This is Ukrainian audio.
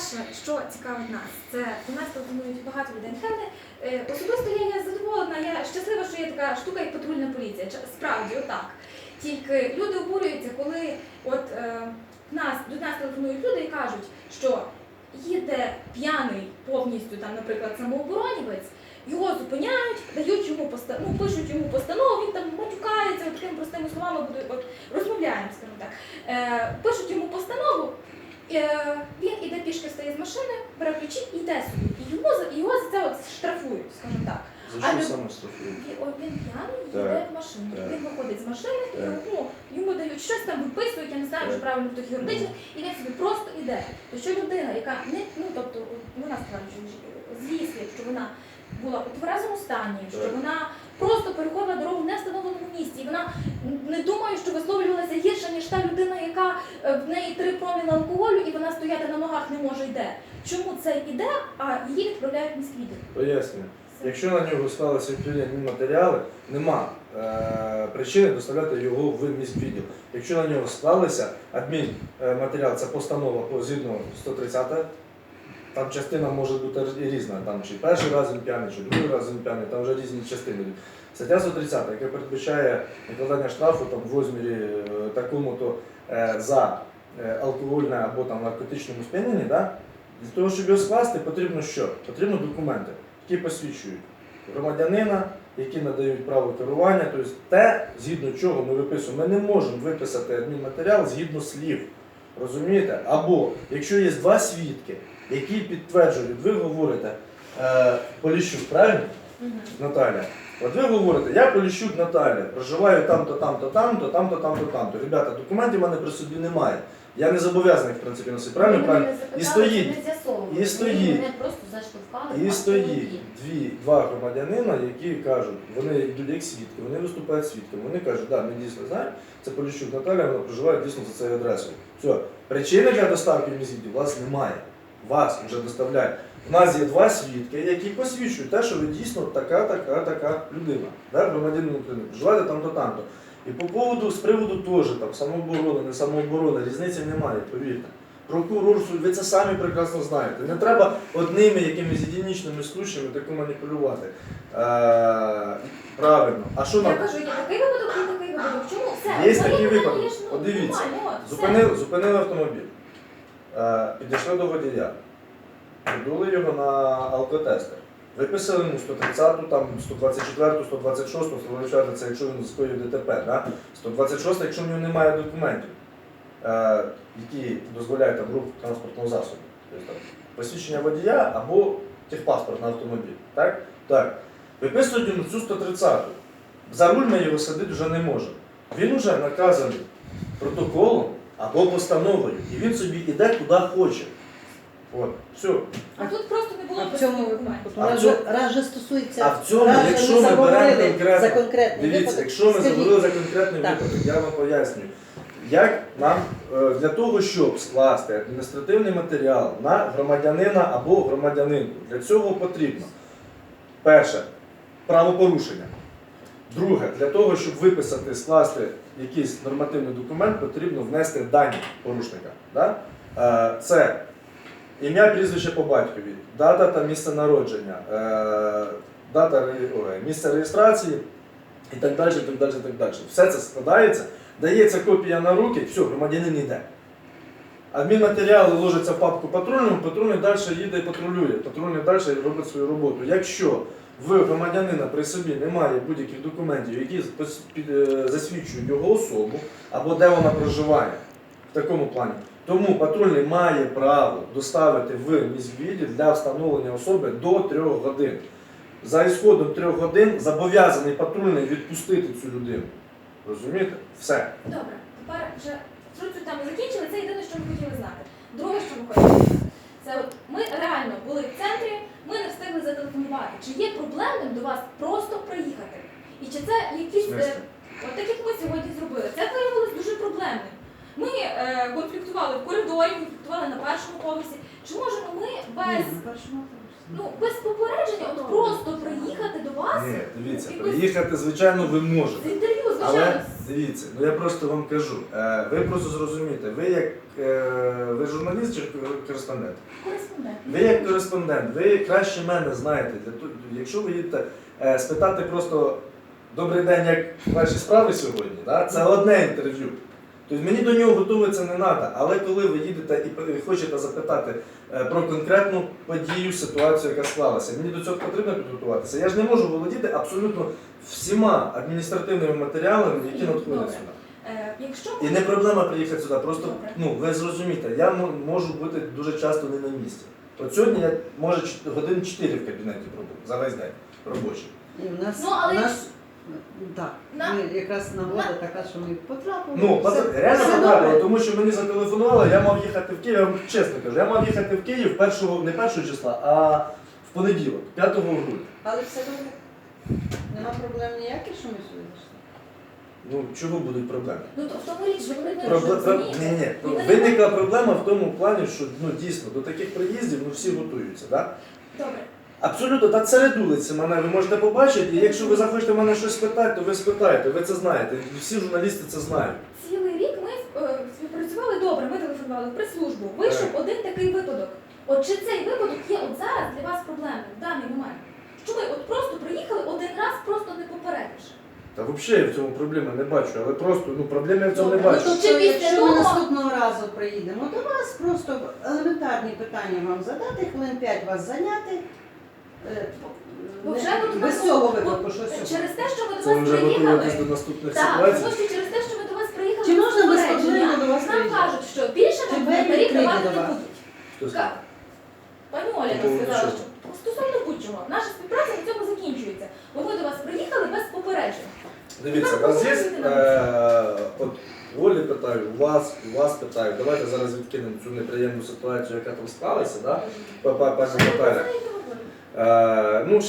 Перше, що цікавить нас, це до нас телефонують багато людей. Е, особисто я, я задоволена, я щаслива, що є така штука, як патрульна поліція. Справді, отак. Тільки люди обурюються, коли от е, нас, до нас телефонують люди і кажуть, що їде п'яний повністю, там, наприклад, самооборонівець, його зупиняють, дають йому постанову, ну, пишуть йому постанову, він там матюкається, от такими простими словами буду, от, розмовляємо, скажімо так. Е, пишуть йому постанову, Е, пішки встає з машини, бере ключі і йде собі. І йому за його за це от штрафують, скажімо так. За що саме штрафують? Він, о, він п'яний, йде в машину. так. Він виходить з машини, і, Так. ну, йому дають щось там виписують, я не знаю, Так. вже правильно хто юридично, і він собі просто йде. То що людина, яка не ну тобто вона сказала, що звісно, що вона була у тверезому стані, що Так. вона просто переходила дорогу в невстановленому місці. І вона не думає, що висловлювалася гірше, ніж та людина, в неї три проміли алкоголю, і вона стояти на ногах не може йде. Чому це йде, а її відправляють в міськвідділ? Пояснюю. Якщо на нього склалися відповідні матеріали, нема е, причини доставляти його в міськвідділ. Якщо на нього склалися адмінматеріал, це постанова по згідно 130, там частина може бути різна. Там чи перший раз він п'яний, чи другий раз він п'яний, там вже різні частини. Стаття 130, яка передбачає накладання штрафу там, в розмірі е, такому-то е, за е, алкогольне або там наркотичному сп'янінні, да? для того, щоб його скласти, потрібно що? Потрібно документи, які посвідчують громадянина, які надають право керування, тобто те, згідно чого ми виписуємо. Ми не можемо виписати адмінматеріал згідно слів. Розумієте? Або якщо є два свідки, які підтверджують, ви говорите е, Поліщук, правильно? Наталя. От ви говорите, я Поліщук Наталя, проживаю там-то, там-то, там-то, там-то, там-то, там-то. Ребята, документів в мене при собі немає. Я не зобов'язаний, в принципі, носити. Правильно? Правильно? І стоїть. І стоїть. І стоїть дві, два громадянина, які кажуть, вони йдуть як свідки, вони виступають свідками. Вони кажуть, да, ми дійсно знаємо, це Поліщук Наталя, вона проживає дійсно за цією адресою. Все, причини для доставки в у вас немає. Вас вже доставляють. У нас є два свідки, які посвідчують те, що ви дійсно така, така, така людина. Да? Громадянин України, проживаєте там-то, там-то. І по поводу, з приводу теж там самооборони, не самооборони, різниці немає, повірте. Прокурор, суд, ви це самі прекрасно знаєте. Не треба одними якимись єдинічними случаями таку маніпулювати. Е, правильно. А що Я кажу, є такий випадок, є такий випадок. Чому? Все. Є такий випадок. От дивіться. Зупинили, зупинили автомобіль. Е, підійшли до водія. Придули його на алкотестер. Виписали йому 130, там 124, 126, 124, це якщо він скоїв ДТП. Да? 126, якщо в нього немає документів, е, які дозволяють там рух транспортного засобу. Тобто там, посвідчення водія або техпаспорт на автомобіль. Так? Так. Виписують йому цю 130. За руль ми його садити вже не можемо. Він вже наказаний протоколом або постановою. І він собі йде куди хоче. От, все. А тут просто не було А в цьому випадку А в раз цьому- же- раз же стосується, А в цьому, раз же якщо ми заговорили беремо конкретно- за конкретний Дивіться, випадок, якщо ми скажіть, заговорили за конкретний Так. випадок, я вам пояснюю. Як нам е, для того, щоб скласти адміністративний матеріал на громадянина або громадянинку, для цього потрібно перше правопорушення. Друге, для того, щоб виписати, скласти якийсь нормативний документ, потрібно внести дані порушника. Да? Е, Це ім'я, прізвище по батькові, дата та місце народження, е, дата місце реєстрації і так далі, так далі, так далі. Все це складається, дається копія на руки, все, громадянин йде. Адмінматеріали ложаться в папку патрульному, патрульний далі їде і патрулює. Патрульний далі робить свою роботу. Якщо в громадянина при собі немає будь-яких документів, які е, засвідчують його особу або де вона проживає в такому плані, тому патрульний має право доставити в міськвідділ для встановлення особи до трьох годин. За ісходом трьох годин зобов'язаний патрульний відпустити цю людину. Розумієте? Все. Добре, тепер вже цю цю тему закінчили. Це єдине, що ми хотіли знати. Друге, що ми хочемо знати, це от ми реально були в центрі, ми не встигли зателефонувати. Чи є проблемним до вас просто приїхати? І чи це якісь, е, от так як ми сьогодні зробили, це виявилось дуже проблемним. Ми е, конфліктували в коридорі, конфліктували на першому поверсі. Чи можемо ми без, ну, без попередження от просто приїхати до вас Ні, дивіться, приїхати, звичайно, ви можете. інтерв'ю, Але Дивіться, ну я просто вам кажу. Е, ви просто зрозумієте, ви як е, ви журналіст чи кореспондент? Кореспондент. Ви як кореспондент, ви краще мене знаєте. Для Якщо ви їдете е, спитати просто добрий день, як ваші справи сьогодні, да? це одне інтерв'ю. Тобто мені до нього готуватися не треба. Але коли ви їдете і хочете запитати е, про конкретну подію, ситуацію, яка склалася, мені до цього потрібно підготуватися. Я ж не можу володіти абсолютно всіма адміністративними матеріалами, які надходять сюди. Е, Якщо І не проблема приїхати сюди. Просто Добре. ну ви зрозумієте, я можу бути дуже часто не на місці. От сьогодні я може годин 4 в кабінеті пробув за весь день робочий. І в нас, Ну, але у нас так, На- ми якраз нагода така, що ми потрапили. Ну, все- реально все потрапило, тому що мені зателефонували, я мав їхати в Київ, я вам чесно кажу, я мав їхати в Київ першого, не першого числа, а в понеділок, 5 грудня. Але все добре. Нема проблем ніяких, що ми сюди зайшли. Ну чого будуть проблеми? ну то в тому річ, що ви не Пробле... про-. Ні, ні. Виникла проблема в тому плані, що ну дійсно до таких приїздів ну всі готуються. Да? Добре. Абсолютно, та серед вулиці мене ви можете побачити, і якщо ви захочете мене щось спитати, то ви спитаєте, ви це знаєте. Всі журналісти це знають. Цілий рік ми е, співпрацювали добре, ми телефонували в прес-службу. Вийшов один такий випадок. От чи цей випадок є от зараз для вас проблемним в даний момент? Що ми от просто приїхали один раз, просто не попередивши? Та взагалі я в цьому проблеми не бачу, але просто ну проблеми я в цьому не Добре, бачу. ну, Тобто, Чи після якщо того- ми наступного разу приїдемо до вас, просто елементарні питання вам задати, хвилин 5 вас зайняти. Е, Бо вже от без цього випадку, що сьогодні. Через те, що ми до Це вас вже готуєтесь до приїхали. наступних Так, ситуацій. тому що через те, що ми до вас приїхали, Чи можна без попередження, до вас нам приїжджати? кажуть, що більше Чи нам двері коментарів відкриті давати до не вас? будуть. Ка- Пані Оля По сказала, що стосовно будь-чого, наша співпраця на цьому закінчується. Бо ми до вас приїхали без попереджень. Дивіться, у вас є е, от у Олі питаю, у вас, у вас питаю. Давайте зараз відкинемо цю неприємну ситуацію, яка там склалася, да? Пані Наталя. Ну, ще